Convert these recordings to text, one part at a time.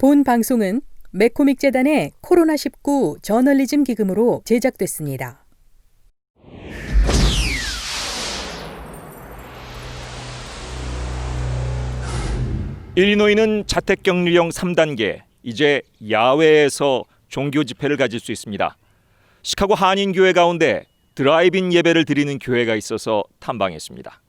본 방송은 매코믹 재단의 코로나19 저널리즘 기금으로 제작됐습니다. 일리노이는 자택 격리령 3단계 이제 야외에서 종교 집회를 가질 수 있습니다. 시카고 한인 교회 가운데 드라이브인 예배를 드리는 교회가 있어서 탐방했습니다.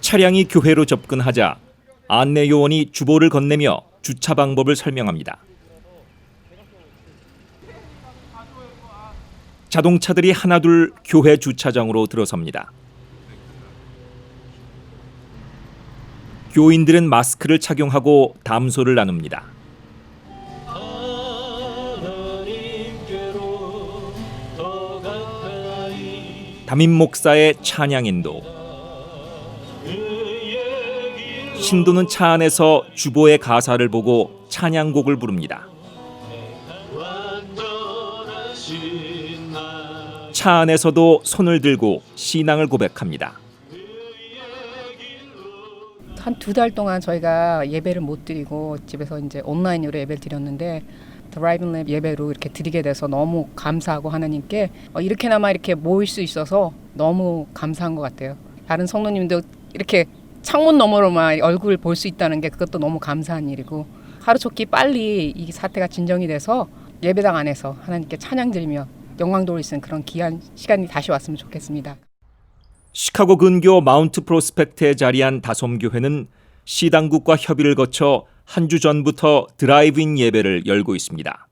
차량이 교회로 접근하자 안내 요원이 주보를 건네며 주차 방법을 설명합니다. 자동차들이 하나둘 교회 주차장으로 들어섭니다. 교인들은 마스크를 착용하고 담소를 나눕니다. 담임 목사의 찬양 인도. 신도는 차 안에서 주보의 가사를 보고 찬양곡을 부릅니다. 차 안에서도 손을 들고 신앙을 고백합니다. 한 두 달 동안 저희가 예배를 못 드리고 집에서 이제 온라인으로 예배를 드렸는데 드라이빙 랩 예배로 이렇게 드리게 돼서 너무 감사하고 하나님께 어, 이렇게나마 이렇게 모일 수 있어서 너무 감사한 것 같아요. 다른 성도님도 이렇게 창문 너머로만 얼굴 볼 수 있다는 게 그것도 너무 감사한 일이고 하루속히 빨리 이 사태가 진정이 돼서 예배당 안에서 하나님께 찬양 드리며 영광 있는 그런 귀한 시간이 다시 왔으면 좋겠습니다. 시카고 근교 마운트 프로스펙트에 자리한 다솜교회는 시 당국과 협의를 거쳐 한 주 전부터 드라이브인 예배를 열고 있습니다.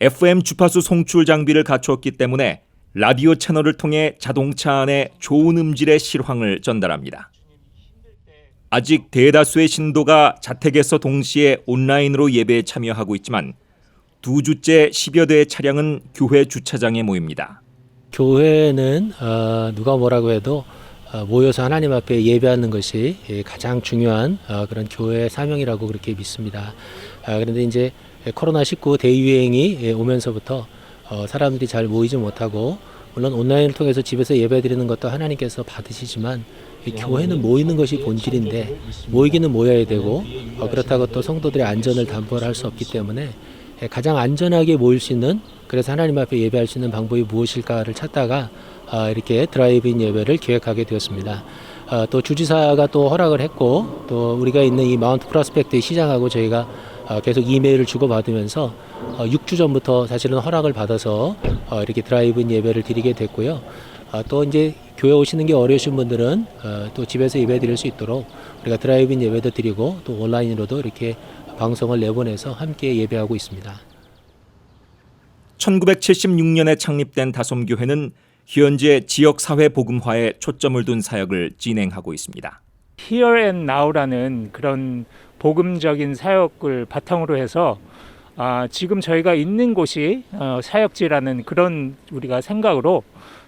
FM 주파수 송출 장비를 갖추었기 때문에 라디오 채널을 통해 자동차 안에 좋은 음질의 실황을 전달합니다. 아직 대다수의 신도가 자택에서 동시에 온라인으로 예배에 참여하고 있지만 두 주째 10여 대의 차량은 교회 주차장에 모입니다. 교회는 어, 누가 뭐라고 해도 어, 모여서 하나님 앞에 예배하는 것이 예, 가장 중요한 어, 그런 교회의 사명이라고 그렇게 믿습니다. 아, 그런데 이제 코로나 19 대유행이 예, 오면서부터 어, 사람들이 잘 모이지 못하고 물론 온라인을 통해서 집에서 예배 드리는 것도 하나님께서 받으시지만 이 교회는 모이는 것이 본질인데 모이기는 모여야 되고 어, 그렇다고 또 성도들의 안전을 담보할 수 없기 때문에 예, 가장 안전하게 모일 수 있는 그래서 하나님 앞에 예배할 수 있는 방법이 무엇일까를 찾다가 아, 이렇게 드라이브인 예배를 기획하게 되었습니다. 아, 또 주지사가 또 허락을 했고 또 우리가 있는 이 마운트 프로스펙트 시장하고 저희가 아, 계속 이메일을 주고받으면서 어, 6주 전부터 사실은 허락을 받아서 어, 이렇게 드라이브인 예배를 드리게 됐고요. 아, 또 이제 교회 오시는 게 어려우신 분들은 어, 또 집에서 예배 드릴 수 있도록 우리가 드라이브인 예배도 드리고 또 온라인으로도 이렇게 방송을 내보내서 함께 예배하고 있습니다. 1976년에 창립된 다솜교회는 현재 지역 사회 복음화에 초점을 둔 사역을 진행하고 있습니다. Here and Now라는 그런 복음적인 사역을 바탕으로 해서 아, 지금 저희가 있는 곳이 어, 사역지라는 그런 우리가 생각으로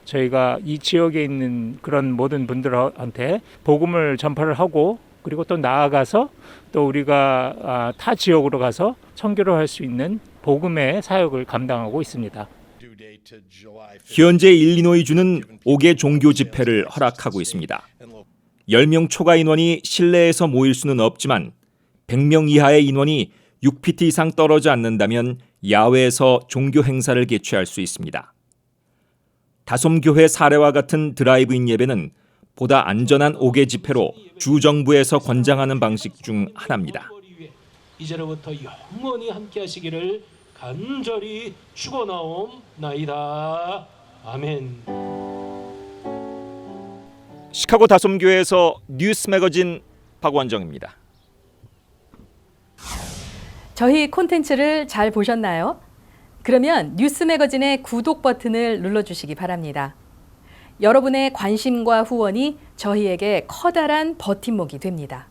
저희가 이 지역에 있는 그런 모든 분들한테 복음을 전파를 하고 그리고 또 나아가서 또 우리가 아, 타 지역으로 가서 선교를 할 수 있는 복음의 사역을 감당하고 있습니다. 현재 일리노이주는 5개 종교 집회를 허락하고 있습니다. 10명 초과 인원이 실내에서 모일 수는 없지만 100명 이하의 인원이 6피트 이상 떨어져 않는다면 야외에서 종교 행사를 개최할 수 있습니다. 다솜교회 사례와 같은 드라이브인 예배는 보다 안전한 5개 집회로 주 정부에서 권장하는 방식 중 하나입니다. 이제로부터 영원히 함께 하시기를 간절히 축원하옵나이다. 아멘. 시카고 다솜교회에서 뉴스 매거진 박원정입니다. 저희 콘텐츠를 잘 보셨나요? 그러면 뉴스 매거진의 구독 버튼을 눌러주시기 바랍니다. 여러분의 관심과 후원이 저희에게 커다란 버팀목이 됩니다.